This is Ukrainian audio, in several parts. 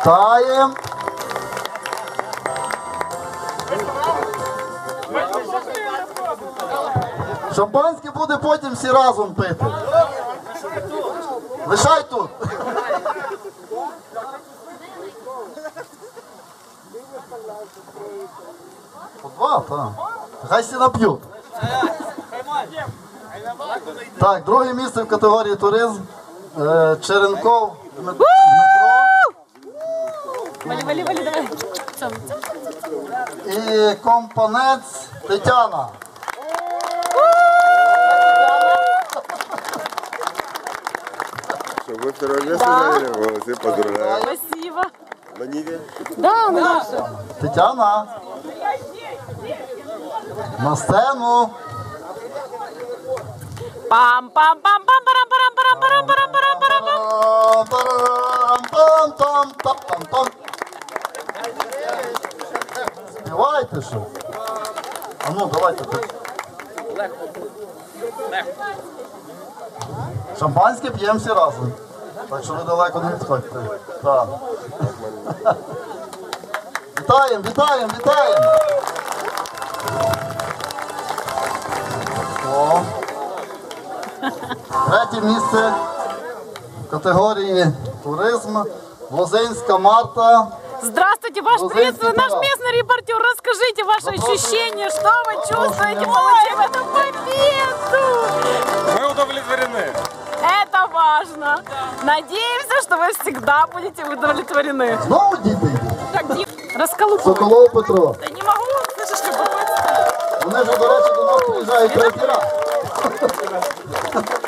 Вітаємо. Шампанське буде потім всі разом пити. Лишай тут. По два, так. Хай всі нап'ють. Так, друге місце в категорії туризм. Е, Черенков Дмитро. Вали, вали, вали, давай. Цьом. і компонець Тетяна. Что, вы второе место заняли? Молодцы, поздравляю. Спасибо. На Ниве? Да, наша. Тетяна. На сцену. пам пам Співайте що. А ну, давайте. Шампанське п'ємо всі разом. Так що ви далеко не відходьте. Вітаємо, вітаємо, вітаємо. Третє місце в категорії туризм. Лозинська Марта. Здравствуйте, ваш Ну, приветствую, наш зайдите, местный репортер. Расскажите ваши Запрошую. ощущения, что вы чувствуете, Запрошую. получив эту победу. Мы удовлетворены. Это важно. Надеемся, что вы всегда будете удовлетворены. Знову діти йдуть. Так, Дим, расколупывай. Соколов Петро. Да не могу, слышишь, любопытство. Вони ж, до речі, до нас приїжджають третій раз.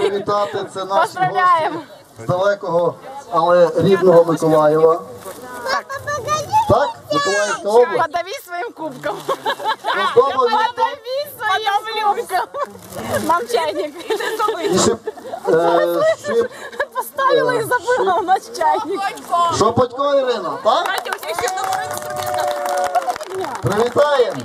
привітати. Це наші гості з далекого, але рідного Миколаєва. Так? Миколаївська область. Подавись своим кубком. Подавись своим кубком. Нам чайник. І ще, е, ще Поставила и забыла у нас чайник. Шопотько Ірина, так? Инструмента. Привітаємо.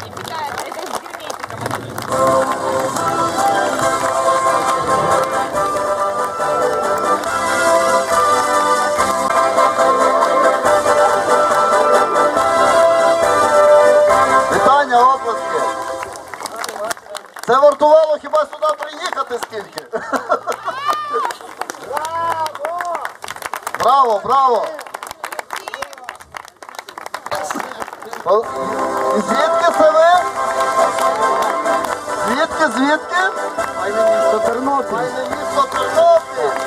Це вартувало хіба сюди приїхати скільки? Браво, браво! О, І звідки це ви? Звідки, звідки? Файне місто Тернопіль. Файне місто Тернопіль.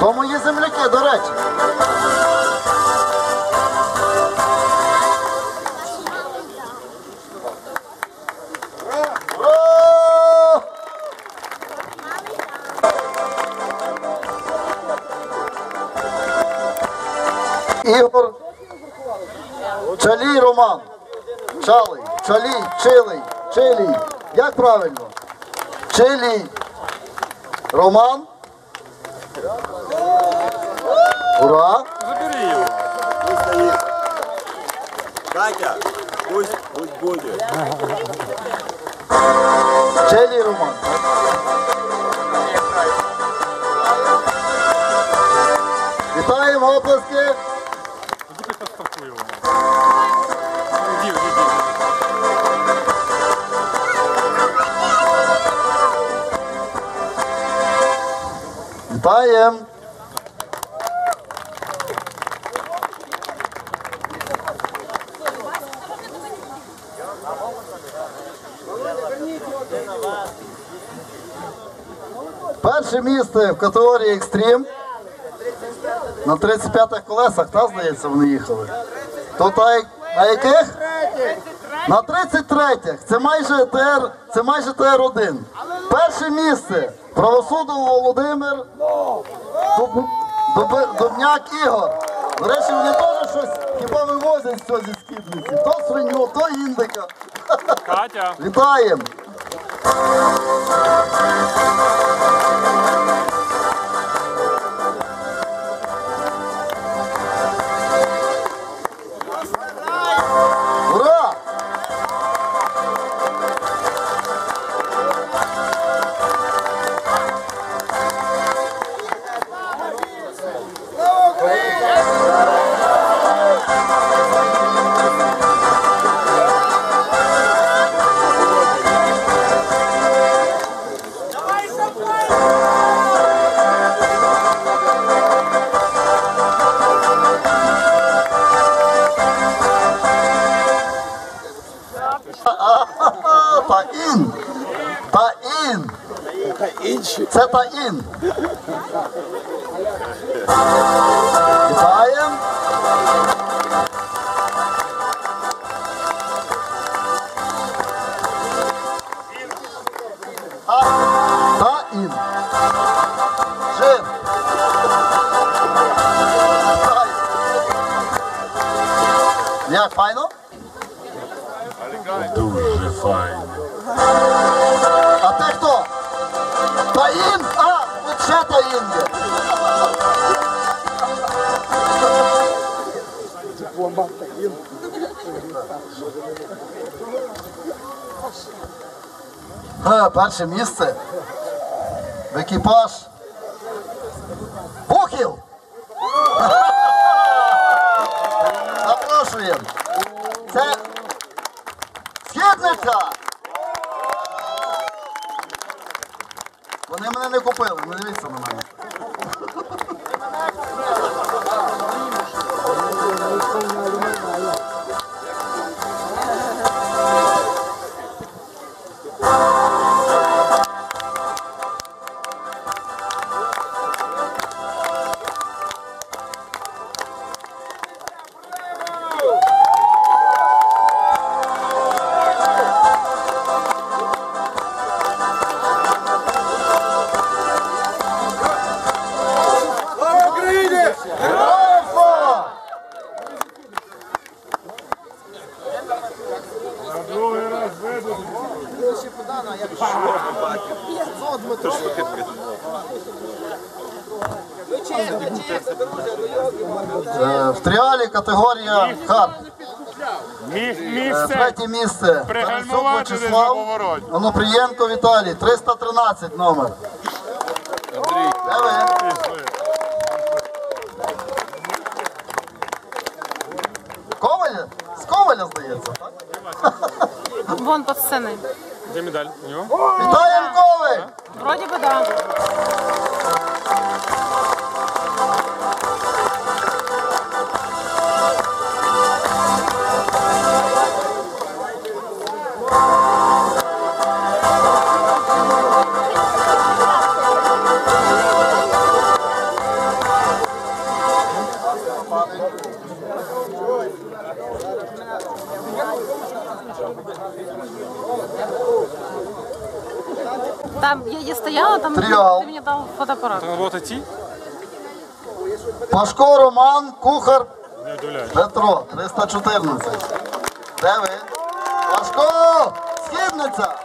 То мої земляки, до речі. Чалій Роман. Чалий, Чалій, Чилий, Чилій. Як правильно? Чилій Роман. Ура! Забери стоит. Катя, пусть, пусть будет. Чилій Роман. Вітаємо оплески. Вітаємо. Перше місце в категорії екстрім. На 35-х колесах, та, здається, вони їхали. Тут на, на яких? На 33-х. Це майже ТР, це майже ТР-1. Перше місце. Правосудов Володимир. Дуб, Дуб- Дубняк Ігор. До речі, вони теж щось хіба вивозять з цього зі скидниці. То свиню, то індика. Катя. Вітаємо! Це таїн! Е, перше місце. Міс- Е, Місце. Третє місце. Пригальмувати Тарасюк десь на Вячеслав. повороті. Онопрієнко Віталій. 313 номер. Де ви? Коваля? З Коваля, здається, так? Вон под сценой. Де медаль? У нього? Вітаємо Коваль! Вроде бы да. Там я, я стояла, там Триал. ты мне дал фотоаппарат. Там вот ті? Пашко Роман, кухар Не удивляюсь. Петро, 314. Де ви? Пашко! Східниця!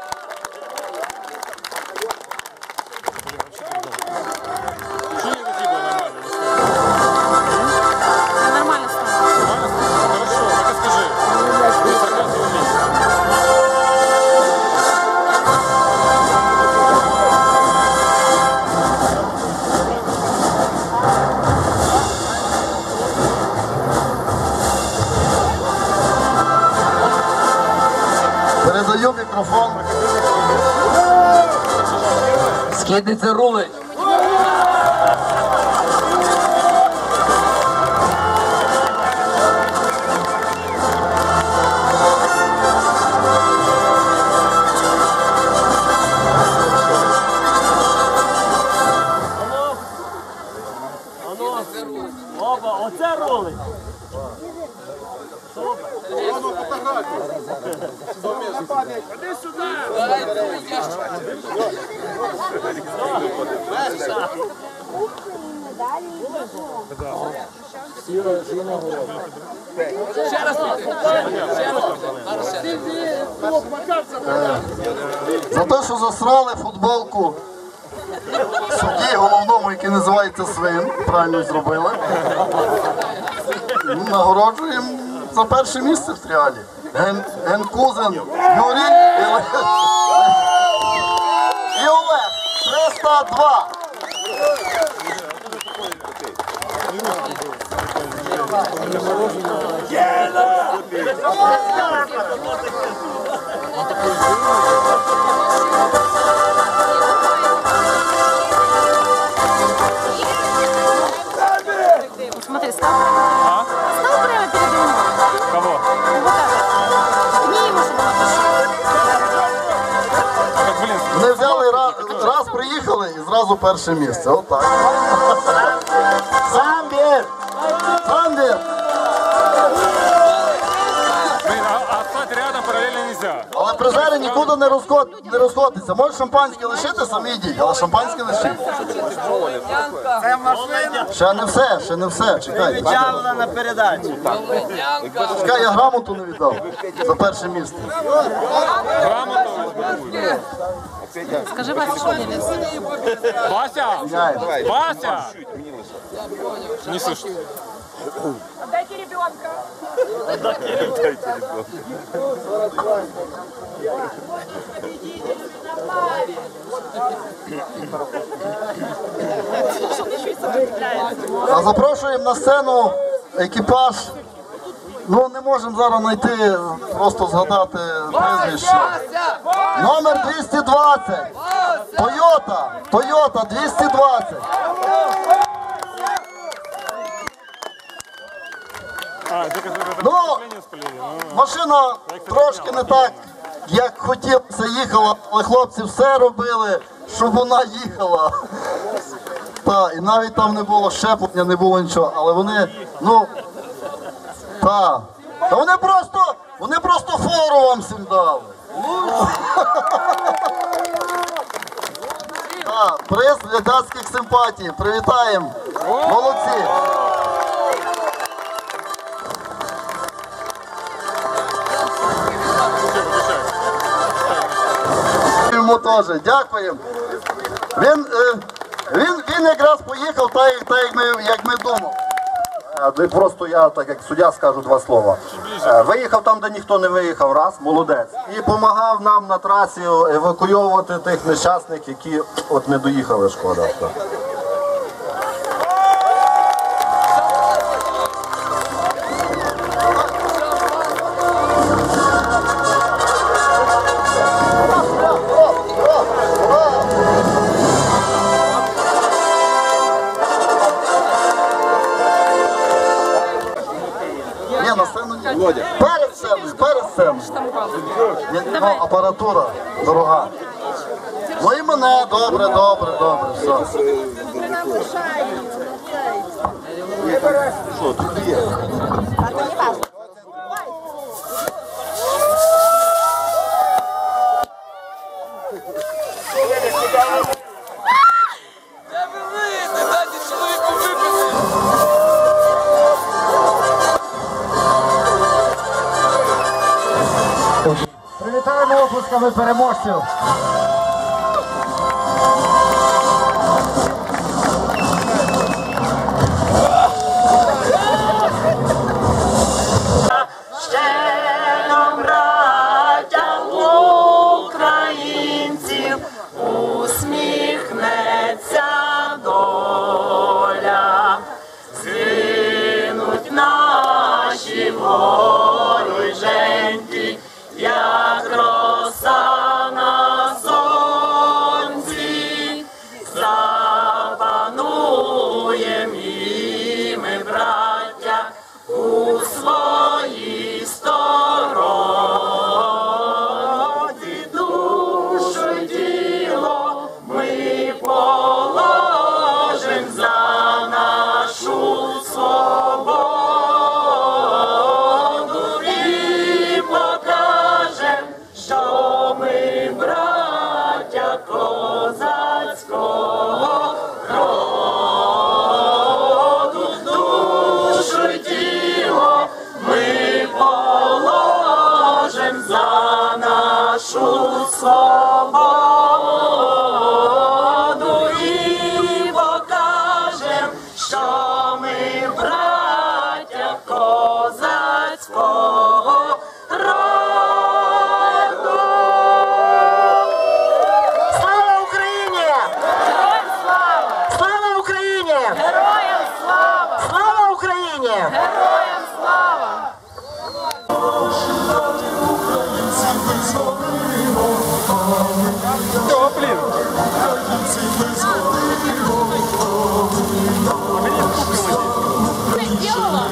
За те, що засрали футболку судді головному, який називається Свин, правильно зробили. Ну, Нагороджуємо за перше місце в тріалі. Ген, Генкузен Юрій і Олег. І Олег 302. Смотри, стал прямо, стал прямо передо мной. Кого? Вот так. Ткни ему, чтобы он пошел. А как, блин, Вони взяли раз, раз приїхали і зразу перше місце. Отак. Нельзя. Але призери нікуди не, розход, не розходиться. Може шампанське лишити, самі йдіть, але шампанське лишіть. Ще не все, ще не все. Чекай. на передачі. Чекай, я грамоту не віддав за перше місце. Грамоту. Скажи, Вася, мне вес? Вася! Вася! Не слышу. Отдайте ребенка. А запрошуємо на сцену екіпаж. Ну не можемо зараз знайти, просто згадати прізвище. Номер 220. Тойота. Тойота 220. Ну, спалили. Ну, Машина трошки не так, як хотілося їхала, але хлопці все робили, щоб вона їхала. Та, і навіть там не було щеплення, не було нічого, але вони, ну, та. Та вони просто, вони просто фору вам всім дали. Та, приз глядацьких симпатій. Привітаємо. Молодці. Йому теж, дякуємо. Він, е, він, він якраз поїхав так, як- ми, як ми думали. Е, Просто я, так як суддя, скажу два слова. Е, Виїхав там, де ніхто не виїхав, раз, молодець. І допомагав нам на трасі евакуйовувати тих нещасних, які от не доїхали, шкода. Ні, на сцену ні. Перед сценою, перед сценою. Ні, Ну, апаратура дорога. Ну і мене, добре, добре, добре, все. Привітаємо оплесками переможців. Все, блін. А мені стукнули. Ти ділала?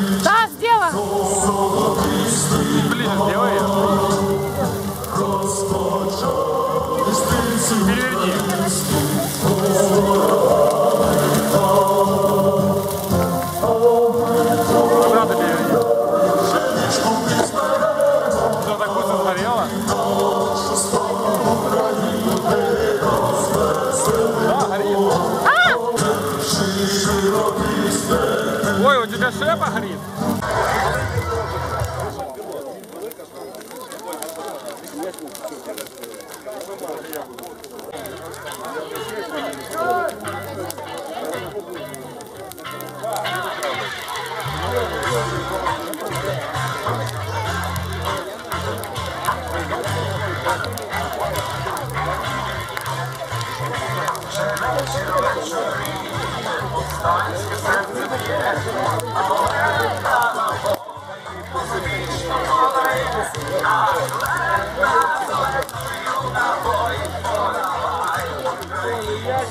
Я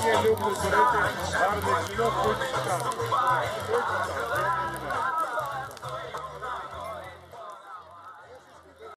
не люблю зробити